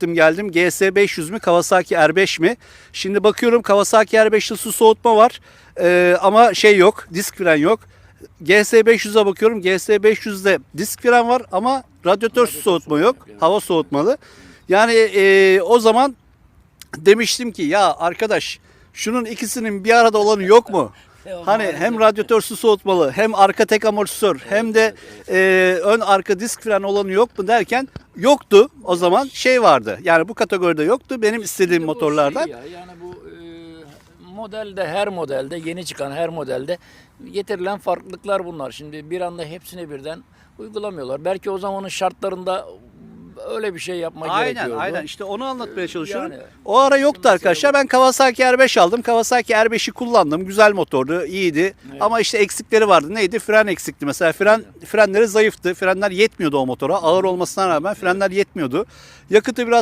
gittim geldim. GS 500 mü Kawasaki R5 mi? Şimdi bakıyorum Kawasaki R5'te su soğutma var. Ee, ama şey yok. Disk fren yok. GS 500'e bakıyorum. GS 500'de disk fren var ama radyatör su soğutma yok. Hava soğutmalı. Yani e, o zaman demiştim ki ya arkadaş şunun ikisinin bir arada olanı yok mu? Hani hem radyatör su soğutmalı hem arka tek amortisör hem de e, ön arka disk fren olanı yok mu derken yoktu o zaman şey vardı. Yani bu kategoride yoktu benim istediğim Bu motorlardan. şey ya, yani bu e, modelde her modelde yeni çıkan her modelde getirilen farklılıklar bunlar. Şimdi bir anda hepsini birden uygulamıyorlar. Belki o zamanın şartlarında öyle bir şey yapmak Aynen gerekiyordu. aynen işte onu anlatmaya çalışıyorum. Yani- o ara yoktu arkadaşlar. Ben Kawasaki R5 aldım. Kawasaki R5'i kullandım. Güzel motordu, iyiydi. Ama işte eksikleri vardı. Neydi? Fren eksikti. Mesela fren frenleri zayıftı. Frenler yetmiyordu o motora. Ağır olmasına rağmen frenler yetmiyordu. Yakıtı biraz